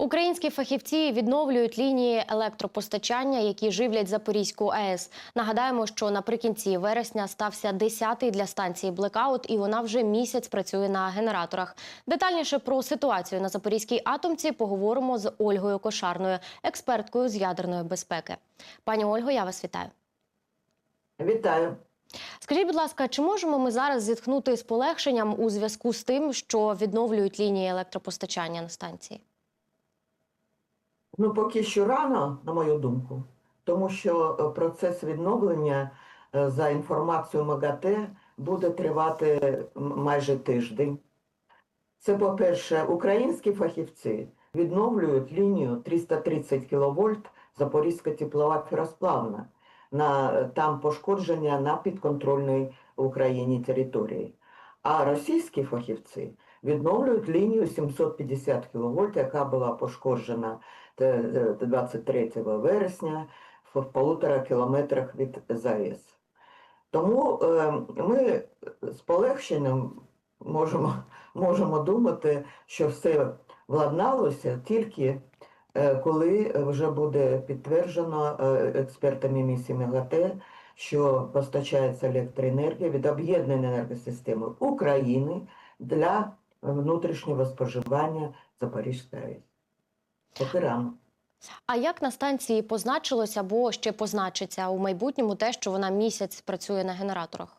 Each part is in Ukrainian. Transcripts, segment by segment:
Українські фахівці відновлюють лінії електропостачання, які живлять Запорізьку АЕС. Нагадаємо, що наприкінці вересня стався 10-й для станції блекаут, і вона вже місяць працює на генераторах. Детальніше про ситуацію на Запорізькій атомці поговоримо з Ольгою Кошарною, експерткою з ядерної безпеки. Пані Ольго, я вас вітаю. Вітаю. Скажіть, будь ласка, чи можемо ми зараз зітхнути з полегшенням у зв'язку з тим, що відновлюють лінії електропостачання на станції? Ну, поки що рано, на мою думку, тому що е, процес відновлення е, за інформацією МАГАТЕ буде тривати майже тиждень. Це, по-перше, українські фахівці відновлюють лінію 330 кВт Запорізька теплова феросплавна. На, е, там пошкодження на підконтрольній Україні території. А російські фахівці відновлюють лінію 750 кВт, яка була пошкоджена е, е, 23 вересня в полутора кілометрах від ЗАЕС. Тому е, ми з полегшенням можемо, можемо думати, що все владналося тільки е, коли вже буде підтверджено експертами місії МЕГАТЕ, що постачається електроенергія від об'єднаної енергосистеми України для внутрішнього споживання Запорізької АЕС. Поки рано. А як на станції позначилось або ще позначиться у майбутньому те, що вона місяць працює на генераторах?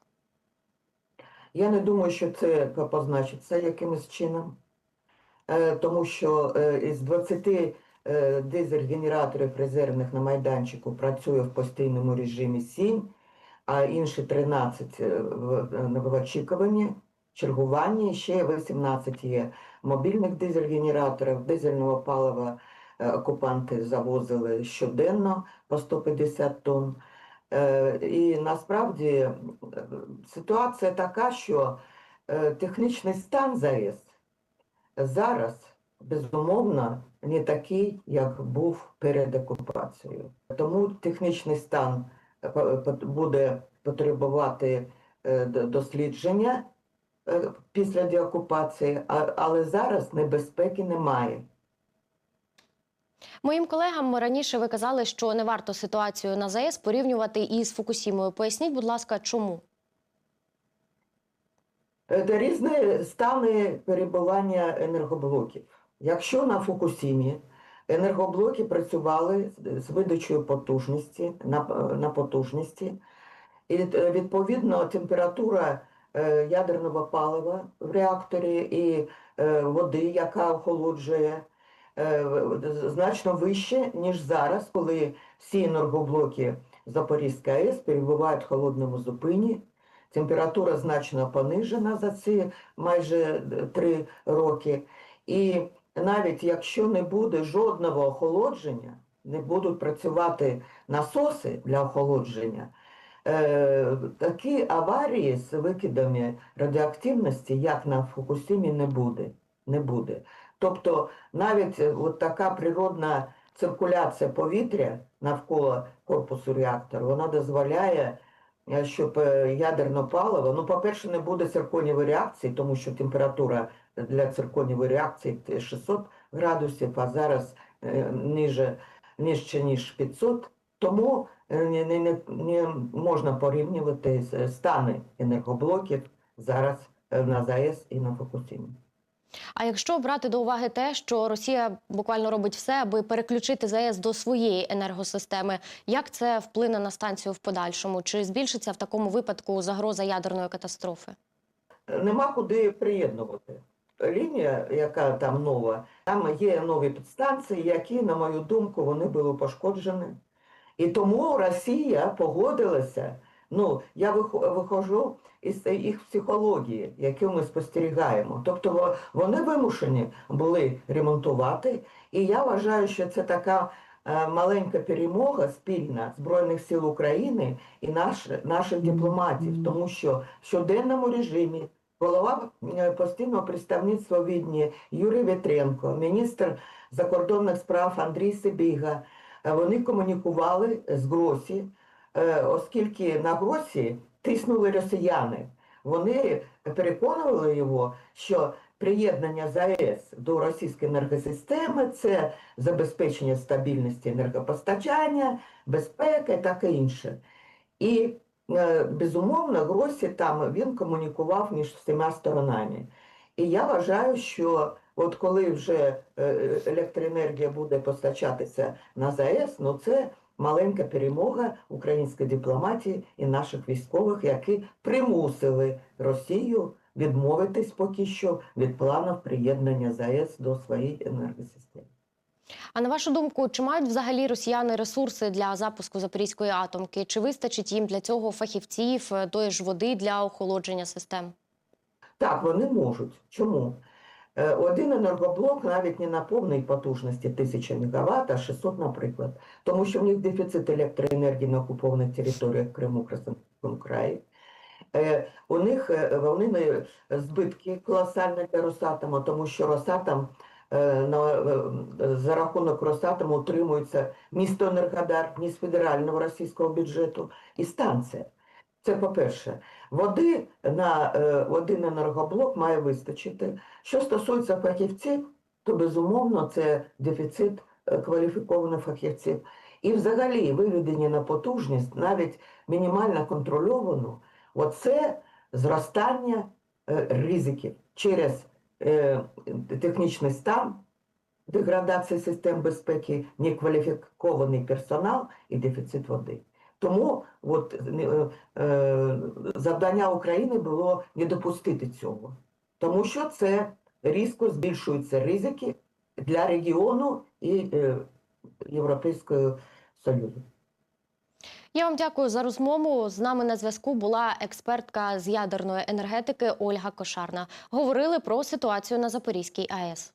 Я не думаю, що це позначиться якимось чином, Е, тому що е, із 20 е, дизель-генераторів резервних на майданчику працює в постійному режимі 7, а інші 13 е, в, в очікуванні, чергуванні, ще 18 є мобільних дизель-генераторів, дизельного палива е, окупанти завозили щоденно по 150 тонн. Е, І насправді е, ситуація така, що технічний стан ЗАЕС зараз, безумовно, не такий, як був перед окупацією. Тому технічний стан буде потребувати дослідження після деокупації, але зараз небезпеки немає. Моїм колегам раніше ви казали, що не варто ситуацію на ЗАЕС порівнювати із Фукусімою. Поясніть, будь ласка, чому? Е, Це різні стани перебування енергоблоків. Якщо на Фукусімі енергоблоки працювали з- видачею потужності на, на потужності, і е, відповідно температура е, ядерного палива в реакторі і е, води, яка охолоджує, е, значно вище, ніж зараз, коли всі енергоблоки Запорізької АЕС перебувають в холодному зупині. Температура значно понижена за ці майже е, три роки. І навіть якщо не буде жодного охолодження, не будуть працювати насоси для охолодження, е, такі аварії з викидами радіоактивності, як на Фукусімі, не буде. Не буде. Тобто навіть е, от така природна циркуляція повітря навколо корпусу реактору, вона дозволяє е, щоб ядерне паливо, ну, по-перше, не буде цирконівої реакції, тому що температура для цирконівої реакції те 600 градусів, а зараз е, ниже, нижче, ніж 500. Тому не, не, не, не можна порівнювати з- стани енергоблоків зараз е, на ЗАЕС і на Фукусімі. А якщо брати до уваги те, що Росія буквально робить все, аби переключити ЗАЕС до своєї енергосистеми, як це вплине на станцію в подальшому? Чи збільшиться в такому випадку загроза ядерної катастрофи? Нема куди приєднувати. Лінія, яка там нова, там є нові підстанції, які, на мою думку, вони були пошкоджені. І тому Росія погодилася. Ну, я вих- виходжу із їх психології, яку ми спостерігаємо. Тобто вони вимушені були ремонтувати. І я вважаю, що це така е, маленька перемога спільна Збройних сил України і наш, наших дипломатів, тому що в щоденному режимі голова е, постійного представництва Відні Юрій Вітренко, міністр закордонних справ Андрій Сибіга, вони комунікували з Гросі, е, оскільки на Гросі тиснули росіяни. Вони переконували його, що приєднання ЗАЕС до російської енергосистеми це забезпечення стабільності енергопостачання, безпеки, таке інше. І е, безумовно, Гросі там він комунікував між всіма сторонами. І я вважаю, що от коли вже е, електроенергія буде постачатися на ЗАЕС, ну це маленька перемога української дипломатії і наших військових, які примусили Росію відмовитись поки що від планів приєднання ЗАЕС до своєї енергосистеми. А на вашу думку, чи мають взагалі росіяни ресурси для запуску Запорізької атомки? Чи вистачить їм для цього фахівців, е, тої ж води для охолодження систем? Так, вони можуть. Чому? Е, Один енергоблок навіть не на повній потужності 1000 МВт, а 600, наприклад. Тому що в них дефіцит електроенергії на окупованих територіях Криму, Краснодарському краї. Е, У них е, вони збитки колосальні для Росатому, тому що Росатом на, за рахунок Росатому утримується місто Енергодар, з федерального російського бюджету і станція. Це по-перше. Води на е, один енергоблок має вистачити. Що стосується фахівців, то безумовно це дефіцит е, кваліфікованих фахівців. І взагалі виведення на потужність, навіть мінімально контрольовану, оце зростання е, ризиків через е, технічний стан, деградація систем безпеки, некваліфікований персонал і дефіцит води. Тому от, е, е, завдання України було не допустити цього, тому що це різко збільшуються ризики для регіону і е, Європейського Союзу. Я вам дякую за розмову. З нами на зв'язку була експертка з ядерної енергетики Ольга Кошарна. Говорили про ситуацію на Запорізькій АЕС.